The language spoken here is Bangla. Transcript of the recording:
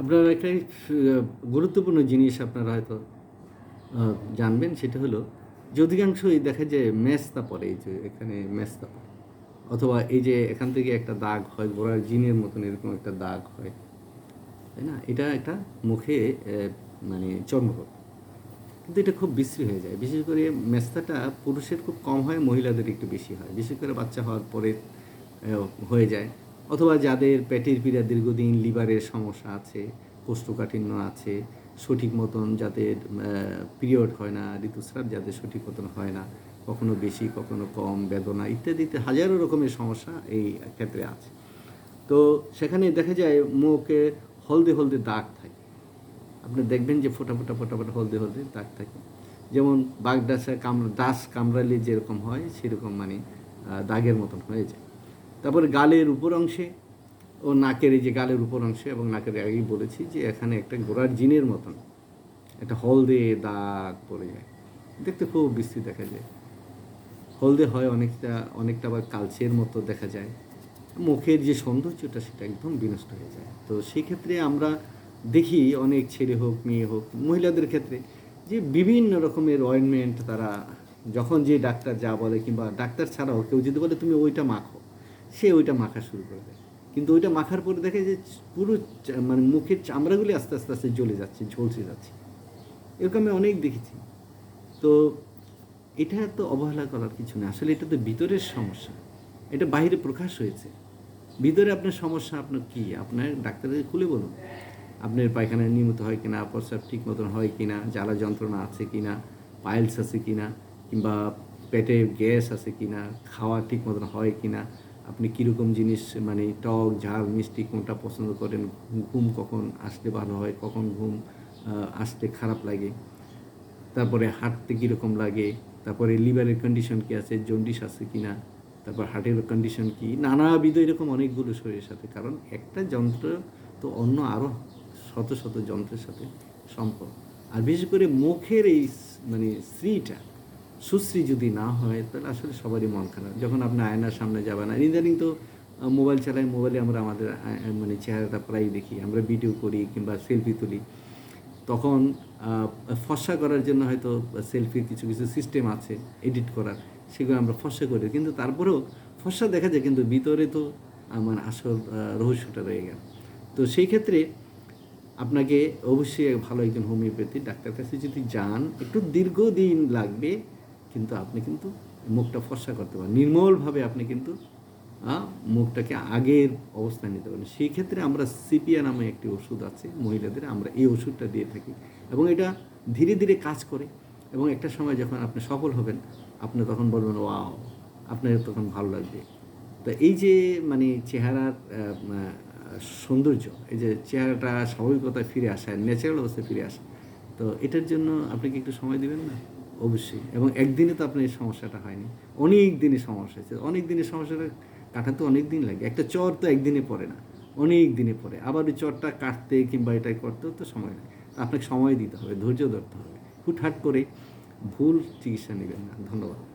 আপনারা একটা গুরুত্বপূর্ণ জিনিস আপনারা হয়তো জানবেন, সেটা হলো যে অধিকাংশই দেখা যায় মেস্তা পড়ে এই যে এখানে মেস্তা পড়ে অথবা এই যে এখান থেকে একটা দাগ হয় ঘোড়ার জিনের মতন এরকম একটা দাগ হয়, তাই না? এটা একটা মুখে মানে চর্মরোগ। কিন্তু এটা খুব বিশ্রী হয়ে যায়। বিশেষ করে মেস্তাটা পুরুষের খুব কম হয়, মহিলাদের একটু বেশি হয়। বিশেষ করে বাচ্চা হওয়ার পরে হয়ে যায়। অথবা যাদের পেটের পীড়া দীর্ঘদিন লিভারের সমস্যা আছে, কোষ্ঠকাঠিন্য আছে, সঠিক মতন যাদের পিরিয়ড হয় না, ঋতুস্রাব যাদের সঠিক মতন হয় না, কখনো বেশি, কখনো কম, বেদনা ইত্যাদিতে হাজারো রকমের সমস্যা এই ক্ষেত্রে আছে। তো সেখানে দেখা যায় মুখে হলদে হলদে দাগ থাকে। আপনি দেখবেন যে ফোটা ফোটা ফোটা ফোটা হলদে হলদে দাগ থাকে। যেমন বাঘ ডাসা কামড়, ডাস কামড়ালে যেরকম হয়, সেরকম মানে দাগের মতন হয়ে যায়। তারপরে গালের উপর অংশে ও নাকের এই যে গালের উপর অংশে এবং নাকের আগেই বলেছি যে এখানে একটা ঘোড়ার জিনের মতন একটা হলদে দাগ পড়ে যায়। দেখতে খুব বিশ্রী দেখা যায়। হলদে হয় অনেকটা অনেকটা আবার কালচের মতো দেখা যায়। মুখের যে সৌন্দর্যটা সেটা একদম বিনষ্ট হয়ে যায়। তো সেই ক্ষেত্রে আমরা দেখি অনেক ছেলে হোক, মেয়ে হোক, মহিলাদের ক্ষেত্রে যে বিভিন্ন রকমের অয়েনমেন্ট তারা যখন যে ডাক্তার যা বলে কিংবা ডাক্তার ছাড়াও কেউ যদি বলে, তুমি ওইটা মাখো। সে ওইটা মাখা শুরু করে দেয়। কিন্তু ওইটা মাখার পরে দেখে যে পুরো মানে মুখের চামড়াগুলি আস্তে আস্তে আস্তে জ্বলে যাচ্ছে, ঝলসে যাচ্ছে। এরকম আমি অনেক দেখেছি। তো এটা তো অবহেলা করার কিছু না আসলে এটা তো ভিতরের সমস্যা। এটা বাইরে প্রকাশ হয়েছে। ভিতরে আপনার সমস্যা, আপনার কি? আপনার ডাক্তারদের খুলে বলুন। আপনার পায়খানা নিয়মিত হয় কিনা? প্রস্রাব ঠিক মতন হয় কিনা? জ্বালা যন্ত্রণা আছে কিনা? পাইলস আছে কিনা? কিংবা পেটে গ্যাস আছে কিনা? খাওয়া ঠিক মতন হয় কিনা? আপনি কীরকম জিনিস মানে টক, ঝাল, মিষ্টি কোনটা পছন্দ করেন? ঘুম কখন আসলে ভালো হয়? কখন ঘুম আসতে খারাপ লাগে? তারপরে হাঁটতে কীরকম লাগে? তারপরে লিভারের কন্ডিশন কী আছে? জন্ডিস আছে কি না তারপর হার্টের কন্ডিশন কি? নানাবিধ এরকম অনেকগুলো শরীরের সাথে। কারণ একটা যন্ত্র তো অন্য আরও শত শত যন্ত্রের সাথে সম্পর্ক। আর বিশেষ করে মুখের এই মানে শ্রীটা সুশ্রী যদি না হয়, তাহলে আসলে সবারই মন খারাপ। যখন আপনি আয়নার সামনে যাবেন, আর ইদানিং তো মোবাইল চালাই, মোবাইলে আমরা আমাদের মানে চেহারাটা প্রায় দেখি। আমরা ভিডিও করি কিংবা সেলফি তুলি। তখন ফর্সা করার জন্য হয়তো সেলফির কিছু কিছু সিস্টেম আছে, এডিট করার। সেগুলো আমরা ফর্সা করি। কিন্তু তারপরেও ফর্সা দেখা যায়, কিন্তু ভিতরে তো আমার আসল রহস্যটা রয়ে গেল। তো সেই ক্ষেত্রে আপনাকে অবশ্যই ভালো একজন হোমিওপ্যাথি ডাক্তার কাছে যদি যান, একটু দীর্ঘদিন লাগবে। কিন্তু আপনি কিন্তু মুখটা ফর্সা করতে পারেন। নির্মলভাবে আপনি কিন্তু মুখটাকে আগের অবস্থায় নিতে পারেন। সেই ক্ষেত্রে আমরা সিপিয়া নামে একটি ওষুধ আছে, মহিলাদের আমরা এই ওষুধটা দিয়ে থাকি। এবং এটা ধীরে ধীরে কাজ করে। এবং একটা সময় যখন আপনি সফল হবেন, আপনি তখন বলবেন, ওয়াও আপনার তখন ভালো লাগবে। তো এই যে মানে চেহারার সৌন্দর্য, এই যে চেহারাটা স্বাভাবিকতায় ফিরে আসা ন্যাচারাল অবস্থায় ফিরে আসা, তো এটার জন্য আপনি কি একটু সময় দেবেন না? অবশ্যই। এবং একদিনে তো আপনার এই সমস্যাটা হয়নি। অনেক দিনের সমস্যা হয়েছে। অনেক দিনের সমস্যাটা কাটাতে অনেক দিন লাগে। একটা চর তো একদিনে পড়ে না। অনেক দিনে পড়ে। আবার ওই চরটা কাটতে কিংবা এটা করতেও তো সময় লাগে। আপনাকে সময় দিতে হবে, ধৈর্য ধরতে হবে। হুটহাট করে ভুল চিকিৎসা নেবেন না। ধন্যবাদ।